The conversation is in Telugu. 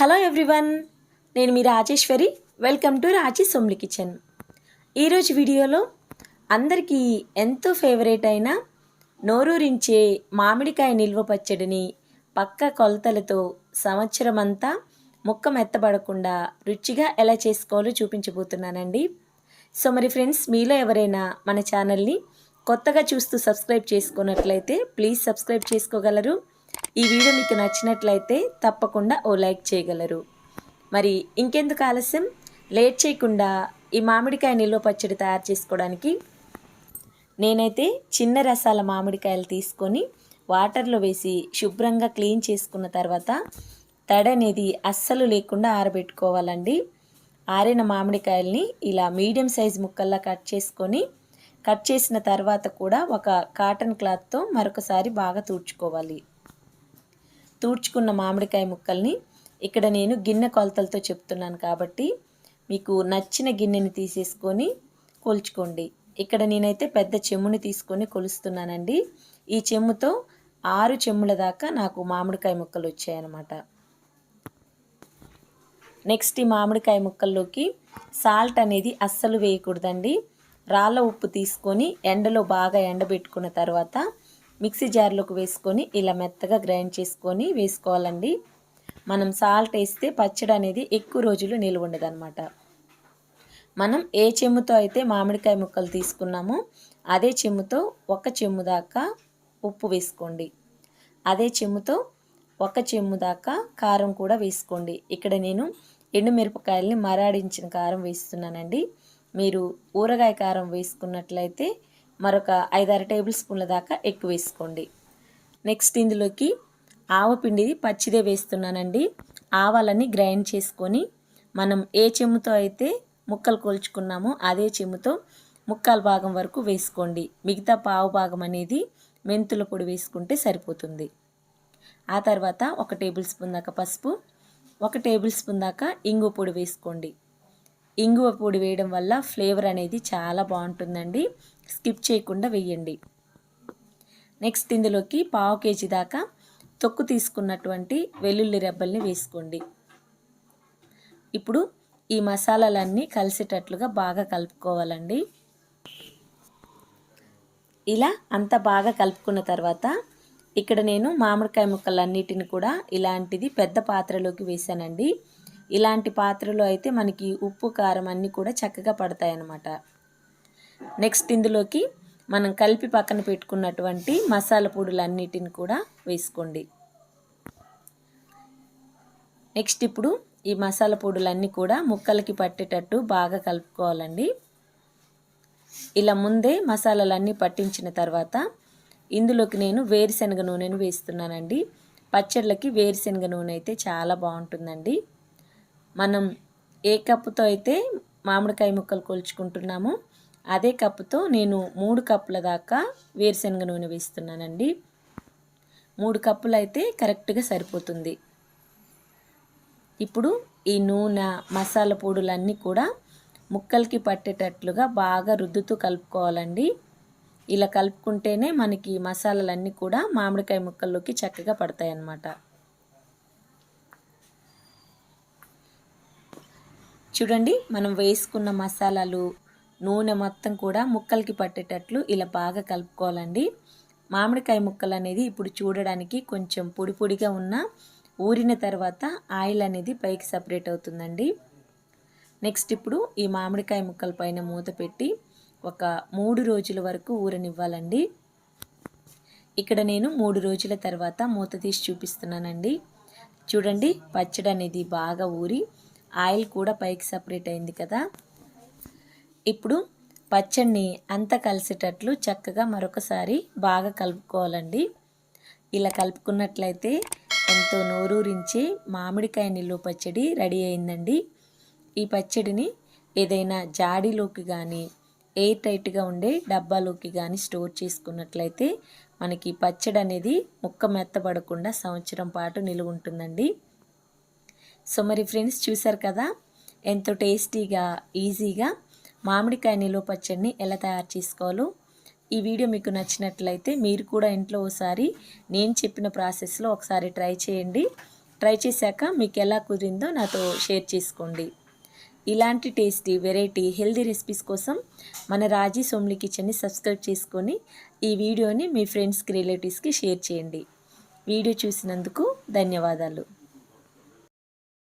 హలో ఎవ్రీవన్ నేను మీ రాజేశ్వరి. వెల్కమ్ టు రాజీ సొమ్లి కిచెన్. ఈరోజు వీడియోలో అందరికీ ఎంతో ఫేవరెట్ అయిన నోరూరించే మామిడికాయ నిల్వ పచ్చడిని పక్క కొలతలతో సంవత్సరం అంతా ముక్క మెత్తబడకుండా రుచిగా ఎలా చేసుకోవాలో చూపించబోతున్నానండి. సో మరి ఫ్రెండ్స్ మీలో ఎవరైనా మన ఛానల్ని కొత్తగా చూస్తూ సబ్స్క్రైబ్ చేసుకున్నట్లయితే ప్లీజ్ సబ్స్క్రైబ్ చేసుకోగలరు. ఈ వీడియో మీకు నచ్చినట్లయితే తప్పకుండా ఓ లైక్ చేయగలరు. మరి ఇంకెందుకు ఆలస్యం? లేట్ చేయకుండా ఈ మామిడికాయ నిల్వ పచ్చడి తయారు చేసుకోవడానికి నేనైతే చిన్న రసాల మామిడికాయలు తీసుకొని వాటర్లో వేసి శుభ్రంగా క్లీన్ చేసుకున్న తర్వాత తడ అనేది అస్సలు లేకుండా ఆరబెట్టుకోవాలండి. ఆరిన మామిడికాయల్ని ఇలా మీడియం సైజ్ ముక్కల్లా కట్ చేసుకొని కట్ చేసిన తర్వాత కూడా ఒక కాటన్ క్లాత్తో మరొకసారి బాగా తుడుచుకోవాలి. తూడ్చుకున్న మామిడికాయ ముక్కల్ని ఇక్కడ నేను గిన్నె కొలతలతో చెప్తున్నాను కాబట్టి మీకు నచ్చిన గిన్నెని తీసేసుకొని కొలుచుకోండి. ఇక్కడ నేనైతే పెద్ద చెమ్ముని తీసుకొని కొలుస్తున్నానండి. ఈ చెమ్ముతో ఆరు చెమ్ముల దాకా నాకు మామిడికాయ ముక్కలు వచ్చాయన్నమాట. నెక్స్ట్ ఈ మామిడికాయ ముక్కల్లోకి సాల్ట్ అనేది అస్సలు వేయకూడదండి. రాళ్ళ ఉప్పు తీసుకొని ఎండలో బాగా ఎండబెట్టుకున్న తర్వాత మిక్సీ జార్లోకి వేసుకొని ఇలా మెత్తగా గ్రైండ్ చేసుకొని వేసుకోవాలండి. మనం సాల్ట్ వేస్తే పచ్చడి అనేది ఎక్కువ రోజులు నిల్వ ఉండదన్నమాట. మనం ఏ చెమ్ముతో అయితే మామిడికాయ ముక్కలు తీసుకున్నామో అదే చెమ్ముతో ఒక చెమ్ము దాకా ఉప్పు వేసుకోండి. అదే చెమ్ముతో ఒక చెమ్ము దాకా కారం కూడా వేసుకోండి. ఇక్కడ నేను ఎండుమిరపకాయల్ని మరాడించిన కారం వేస్తున్నానండి. మీరు ఊరగాయ కారం వేసుకున్నట్లయితే మరొక ఐదారు టేబుల్ స్పూన్ల దాకా ఎక్కువ వేసుకోండి. నెక్స్ట్ ఇందులోకి ఆవపిండిది పచ్చిదే వేస్తున్నానండి. ఆవాలని గ్రైండ్ చేసుకొని మనం ఏ చెమ్ముతో అయితే ముక్కలు కోల్చుకున్నామో అదే చెమ్ముతో ముక్కల భాగం వరకు వేసుకోండి. మిగతా పావు భాగం అనేది మెంతుల పొడి వేసుకుంటే సరిపోతుంది. ఆ తర్వాత ఒక టేబుల్ స్పూన్ దాకా పసుపు ఒక టేబుల్ స్పూన్ దాకా ఇంగు పొడి వేసుకోండి. ఇంగువ పొడి వేయడం వల్ల ఫ్లేవర్ అనేది చాలా బాగుంటుందండి. స్కిప్ చేయకుండా వేయండి. నెక్స్ట్ ఇందులోకి పావు కేజీ దాకా తొక్కు తీసుకున్నటువంటి వెల్లుల్లి రెబ్బల్ని వేసుకోండి. ఇప్పుడు ఈ మసాలాలన్నీ కలిసేటట్లుగా బాగా కలుపుకోవాలండి. ఇలా అంతా బాగా కలుపుకున్న తర్వాత ఇక్కడ నేను మామిడికాయ ముక్కలన్నిటిని కూడా ఇలాంటిది పెద్ద పాత్రలోకి వేసానండి ఇలాంటి పాత్రలో అయితే మనకి ఉప్పు కారం అన్నీ కూడా చక్కగా పడతాయి అన్నమాట నెక్స్ట్ ఇందులోకి మనం కలిపి పక్కన పెట్టుకున్నటువంటి మసాలా పొడులన్నిటిని కూడా వేసుకోండి. నెక్స్ట్ ఇప్పుడు ఈ మసాలా పొడులన్నీ కూడా ముక్కలకి పట్టేటట్టు బాగా కలుపుకోవాలండి. ఇలా ముందే మసాలాలన్నీ పట్టించిన తర్వాత ఇందులోకి నేను వేరుశనగ నూనెను వేస్తున్నానండి. పచ్చళ్ళకి వేరుశనగ నూనె అయితే చాలా బాగుంటుందండి. మనం ఏ కప్పుతో అయితే మామిడికాయ ముక్కలు కొలుచుకుంటున్నామో అదే కప్పుతో నేను మూడు కప్పుల దాకా వేరుశనగ నూనె వేస్తున్నానండి. మూడు కప్పులు అయితే కరెక్ట్గా సరిపోతుంది. ఇప్పుడు ఈ నూనె మసాలా పొడులన్నీ కూడా ముక్కలకి పట్టేటట్లుగా బాగా రుద్దుతూ కలుపుకోవాలండి. ఇలా కలుపుకుంటేనే మనకి మసాలాలన్నీ కూడా మామిడికాయ ముక్కల్లోకి చక్కగా పడతాయి అన్నమాట చూడండి మనం వేసుకున్న మసాలాలు నూనె మొత్తం కూడా ముక్కలకి పట్టేటట్లు ఇలా బాగా కలుపుకోవాలండి. మామిడికాయ ముక్కలు అనేది ఇప్పుడు చూడడానికి కొంచెం పొడి పొడిగా ఉన్న ఊరిన తర్వాత ఆయిల్ అనేది పైకి సపరేట్ అవుతుందండి. నెక్స్ట్ ఇప్పుడు ఈ మామిడికాయ ముక్కల పైన మూత పెట్టి ఒక మూడు రోజుల వరకు ఊరనివ్వాలండి. ఇక్కడ నేను మూడు రోజుల తర్వాత మూత తీసి చూపిస్తున్నానండి. చూడండి పచ్చడి అనేది బాగా ఊరి ఆయిల్ కూడా పైకి సపరేట్ అయింది కదా. ఇప్పుడు పచ్చడిని అంతా కలిసేటట్లు చక్కగా మరొకసారి బాగా కలుపుకోవాలండి. ఇలా కలుపుకున్నట్లయితే ఎంతో నోరూరించే మామిడికాయ నిల్వ పచ్చడి రెడీ అయిందండి. ఈ పచ్చడిని ఏదైనా జాడీలోకి కానీ ఎయిర్ టైట్గా ఉండే డబ్బాలోకి కానీ స్టోర్ చేసుకున్నట్లయితే మనకి పచ్చడి అనేది ముక్క మెత్తబడకుండా సంవత్సరం పాటు నిలువ ఉంటుందండి సో మరి ఫ్రెండ్స్ చూసారు కదా? ఎంతో టేస్టీగా ఈజీగా మామిడికాయ నిలువ పచ్చడిని ఎలా తయారు చేసుకోవాలో. ఈ వీడియో మీకు నచ్చినట్లయితే మీరు కూడా ఇంట్లో ఒకసారి నేను చెప్పిన ప్రాసెస్లో ఒకసారి ట్రై చేయండి. ట్రై చేశాక మీకు ఎలా కుదిరిందో నాతో షేర్ చేసుకోండి. ఇలాంటి టేస్టీ వెరైటీ హెల్దీ రెసిపీస్ కోసం మన రాజీ సోమ్లి కిచెన్ని సబ్స్క్రైబ్ చేసుకొని ఈ వీడియోని మీ ఫ్రెండ్స్కి రిలేటివ్స్కి షేర్ చేయండి. వీడియో చూసినందుకు ధన్యవాదాలు.